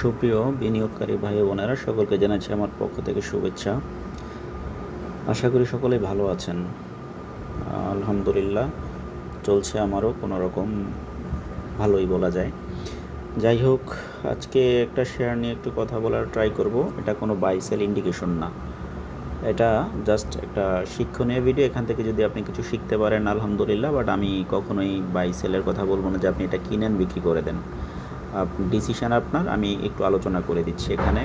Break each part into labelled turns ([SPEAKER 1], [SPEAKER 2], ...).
[SPEAKER 1] সুপ্রিয় বিনিয়োগকারী ভাই বোনেরা, সকলকে জানাচ্ছি আমার পক্ষ থেকে শুভেচ্ছা। আশা করি সকলেই ভালো আছেন। আলহামদুলিল্লাহ, চলছে আমারও কোনো রকম ভালোই বলা যায়। যাই হোক, আজকে একটা শেয়ার নিয়ে একটু কথা বলার ট্রাই করব। এটা কোনো বাইসেল ইন্ডিকেশন না। এটা জাস্ট একটা শিক্ষণীয় ভিডিও এখান থেকে যদি আপনি কিছু শিখতে পারেন, আলহামদুলিল্লাহ বাট আমি কখনোই বাই সেলের কথা বলব না যে আপনি এটা কিনেন, বিক্রি করে দেন। ডিসিশন আপনার, আমি একটু আলোচনা করে দিচ্ছি এখানে।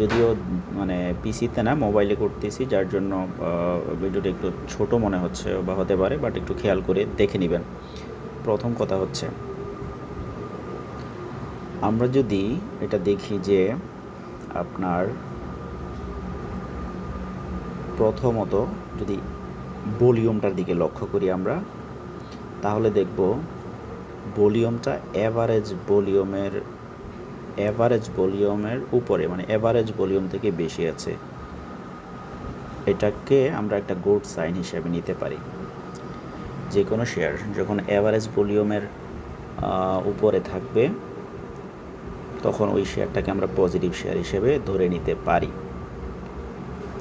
[SPEAKER 1] যদিও মানে পিসিতে না মোবাইলে করতেছি, যার জন্য ভিডিওটা একটু ছোট মনে হচ্ছে বা হতে পারে বাট একটু খেয়াল করে দেখে নেবেন। প্রথম কথা হচ্ছে, আমরা যদি এটা দেখি যে আপনার প্রথমত যদি ভলিউমটার দিকে লক্ষ্য করি আমরা, তাহলে দেখব ভলিউমটা অ্যাভারেজ ভলিউমের অ্যাভারেজ ভলিউমের উপরে মানে অ্যাভারেজ ভলিউম থেকে বেশি আছে। এটাকে আমরা একটা গুড সাইন হিসেবে নিতে পারি। যে কোনো শেয়ার যখন অ্যাভারেজ ভলিউমের উপরে থাকবে, তখন ওই শেয়ারটাকে আমরা পজিটিভ শেয়ার হিসেবে ধরে নিতে পারি।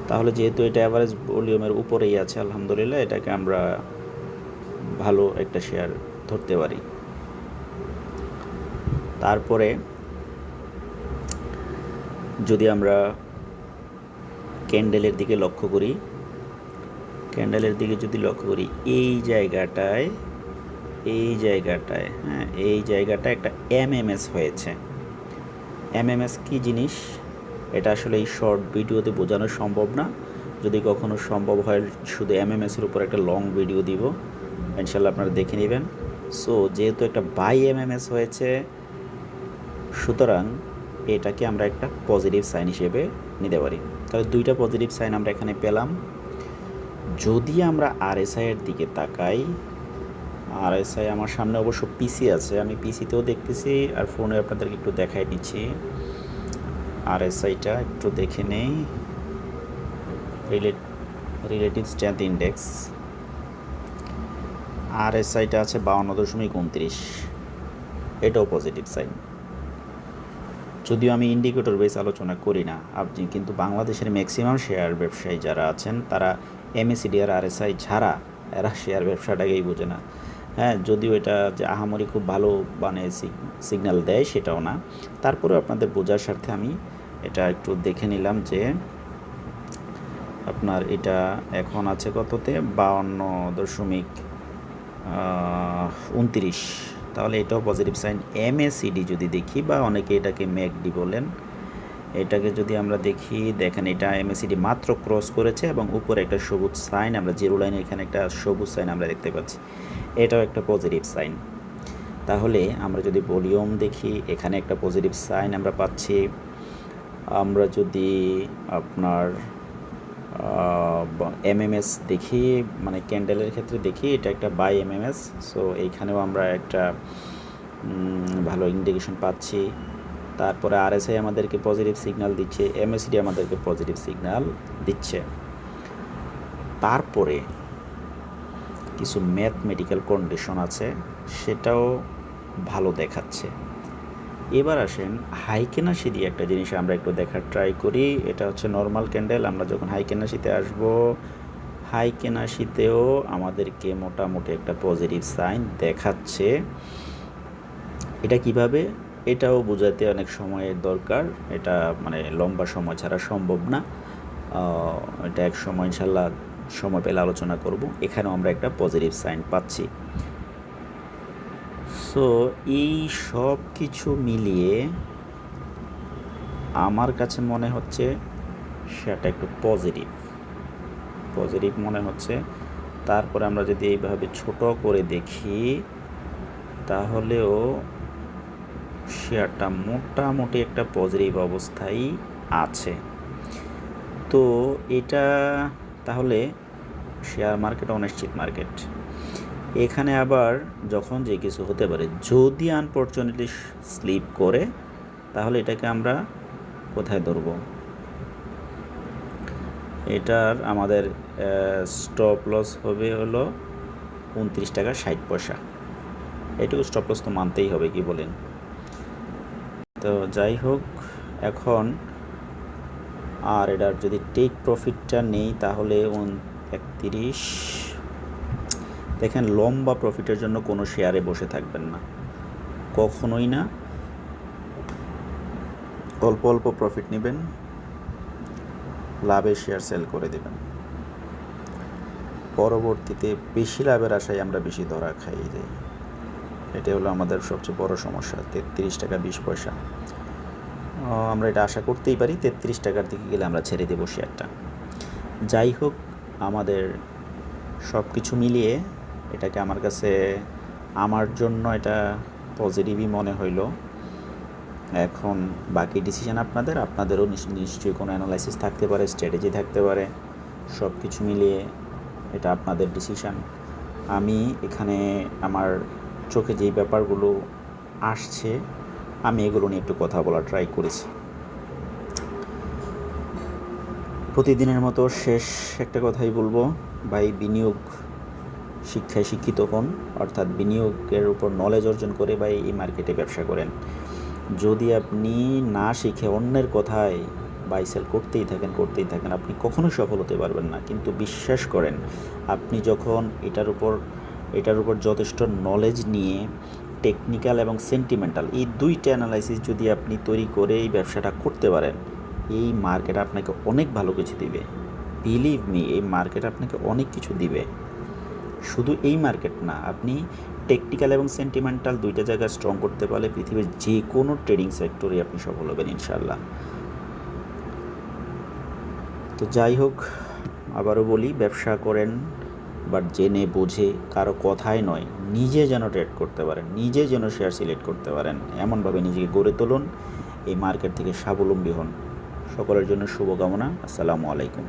[SPEAKER 1] তাহলে যেহেতু এটা অ্যাভারেজ ভলিউমের উপরেই আছে, আলহামদুলিল্লাহ, এটাকে আমরা ভালো একটা শেয়ার ধরতে পারি। তারপরে যদি আমরা ক্যান্ডেলের দিকে লক্ষ্য করি, ক্যান্ডেলের দিকে যদি লক্ষ্য করি, এই জায়গাটায় এই জায়গাটায় হ্যাঁ এই জায়গাটা একটা এমএমএস হয়েছে। এমএমএস কি জিনিস? এটা আসলে এই শর্ট ভিডিওতে বোঝানো সম্ভব না। যদি কখনো সম্ভব হয়, শুধু এমএমএসের উপর একটা লং ভিডিও দিব। ইনশাল্লাহ আপনারা দেখে নেবেন। সো যেহেতু একটা বাই এমএমএস হয়েছে সুতরাং এটাকে আমরা একটা পজিটিভ সাইন হিসেবে নিতে পারি। তাহলে দুইটা পজিটিভ সাইন আমরা এখানে পেলাম। যদি আমরা আরএসআই এর দিকে তাকাই আরএসআই আমার সামনে অবশ্য পিসি আছে, আমি পিসিতেও দেখতেছি, আর ফোনে আপনাদেরকে একটু দেখাই নিচ্ছি আরএসআইটা একটু দেখে নেই। রিলেট রিলেটিভ স্ট্রেংথ ইন্ডেক্স আরএসআইটা আছে বাউন্ন দশমিক উনত্রিশ। এটাও পজিটিভ সাইন যদিও আমি ইন্ডিকেটর বেস আলোচনা করি না, আপনি কিন্তু বাংলাদেশের ম্যাক্সিমাম শেয়ার ব্যবসায়ী যারা আছেন, তারা এমএসিডি আর আরএসআই ছাড়া এরা শেয়ার ব্যবসাটাকেই বোঝে না। হ্যাঁ যদিও এটা যে আহামরি খুব ভালো মানে সিগন্যাল দেয় সেটাও না। তারপরেও আপনাদের বোঝার স্বার্থে আমি এটা একটু দেখে নিলাম যে আপনার এটা এখন আছে কততে? বাউন্ন দশমিক উনত্রিশ। তাহলে এটাও পজিটিভ সাইন এমএসিডি যদি দেখি, বা অনেকে এটাকে ম্যাকডি বলেন, এটাকে যদি আমরা দেখি, দেখেন এটা এমএসিডি মাত্র ক্রস করেছে এবং উপরে একটা সবুজ সাইন আমরা জিরো লাইনে এখানে একটা সবুজ সাইন আমরা দেখতে পাচ্ছি। এটাও একটা পজিটিভ সাইন তাহলে আমরা যদি ভলিউম দেখি, এখানে একটা পজিটিভ সাইন আমরা পাচ্ছি। আমরা যদি আপনার এমএমএস দেখি মানে ক্যান্ডেলের ক্ষেত্রে দেখি, এটা একটা বাই এমএমএস সো এইখানেও আমরা একটা ভালো ইন্ডিকেশন পাচ্ছি। তারপরে আরএসআই আমাদেরকে পজিটিভ সিগন্যাল দিচ্ছে এমএসডি আমাদেরকে পজিটিভ সিগন্যাল দিচ্ছে। তারপরে কিছু ম্যাথমেটিক্যাল কন্ডিশন আছে, সেটাও ভালো দেখাচ্ছে। এবার আসেন হাইকেনাশি দিয়ে একটা জিনিস আমরা একটু দেখার ট্রাই করি। এটা হচ্ছে নর্মাল ক্যান্ডেল আমরা যখন হাইকেনাশিতে আসব হাইকেনাশিতেও আমাদেরকে মোটামুটি একটা পজিটিভ সাইন দেখাচ্ছে। এটা কীভাবে? এটাও বোঝাতে অনেক সময়ের দরকার। এটা মানে লম্বা সময় ছাড়া সম্ভব না। এটা এক সময় ইনশাল্লাহ সময় পেলে আলোচনা করব। এখানেও আমরা একটা পজিটিভ সাইন পাচ্ছি। সো এই সব কিছু মিলিয়ে আমার কাছে মনে হচ্ছে সেটা একটু পজিটিভ পজিটিভ মনে হচ্ছে। তারপরে আমরা যদি এইভাবে ছোট করে দেখি, তাহলেও শেয়ারটা মোটামুটি একটা পজিটিভ অবস্থায় আছে। তো এটা তাহলে শেয়ার মার্কেট অনিশ্চিত মার্কেট এখানে আবার যখন যে কিছু হতে পারে, যদি আনফর্চুনেটলি স্লিপ করে, তাহলে এটাকে আমরা কোথায় ধরব? এটার আমাদের স্টপ লস হবে হলো উনত্রিশ টাকা ষাট পয়সা। এটুকু স্টপ লস তো মানতেই হবে, কি বলেন? তো যাই হোক, এখন আর এটার যদি টেক প্রফিটটা নেই, তাহলে একত্রিশ দেখেন, লম্বা প্রফিটের জন্য কোনো শেয়ারে বসে থাকবেন না। কখনোই না। অল্প অল্প প্রফিট নেবেন লাভে শেয়ার সেল করে দেবেন। পরবর্তীতে বেশি লাভের আশায় আমরা বেশি ধরা খাইয়ে যাই এটা হলো আমাদের সবচেয়ে বড় সমস্যা, তেত্রিশ টাকা বিশ পয়সা। আমরা এটা আশা করতেই পারি, তেত্রিশ টাকার দিকে গেলে আমরা ছেড়ে দেবো শেয়ারটা যাই হোক, আমাদের সব কিছু মিলিয়ে এটাকে আমার কাছে আমার জন্য এটা পজিটিভই মনে হইল। এখন বাকি ডিসিশন আপনাদের, আপনাদেরও নিশ- নিশ্চয়ই কোনো অ্যানালাইসিস থাকতে পারে স্ট্র্যাটেজি থাকতে পারে সব কিছু মিলিয়ে এটা আপনাদের ডিসিশান আমি এখানে আমার চোখে যেই ব্যাপারগুলো আসছে, আমি এগুলো নিয়ে একটু কথা বলা ট্রাই করেছি। প্রতিদিনের মতো শেষ একটা কথাই বলব, ভাই বিনিয়োগ শিক্ষায় শিক্ষিত হন, অর্থাৎ বিনিয়োগের উপর নলেজ অর্জন করে বা এই মার্কেটে ব্যবসা করেন। যদি আপনি না শিখে অন্যের কথায় বাই সেল করতেই থাকেন করতেই থাকেন, আপনি কখনোই সফল হতে পারবেন না। কিন্তু বিশ্বাস করেন, আপনি যখন এটার উপর এটার উপর যথেষ্ট নলেজ নিয়ে টেকনিক্যাল এবং সেন্টিমেন্টাল এই দুইটা অ্যানালাইসিস যদি আপনি তৈরি করে এই ব্যবসাটা করতে পারেন, এই মার্কেট আপনাকে অনেক ভালো কিছু দিবে। বিলিভ মি এই মার্কেট আপনাকে অনেক কিছু দিবে। শুধু এই মার্কেট না, আপনি টেকনিক্যাল এবং সেন্টিমেন্টাল দুইটা জায়গা স্ট্রং করতে পারলে পৃথিবীর যে কোনো ট্রেডিং সেক্টরে আপনি সফল হবেন ইনশাল্লাহ তো যাই হোক, আবারও বলি, ব্যবসা করেন বাট জেনে বুঝে, কারও কথাই নয়, নিজে যেন ট্রেড করতে পারেন, নিজে যেন শেয়ার সিলেক্ট করতে পারেন, এমনভাবে নিজেকে গড়ে তুলুন, এই মার্কেট থেকে স্বাবলম্বী হন। সকলের জন্য শুভকামনা, আসসালামু আলাইকুম।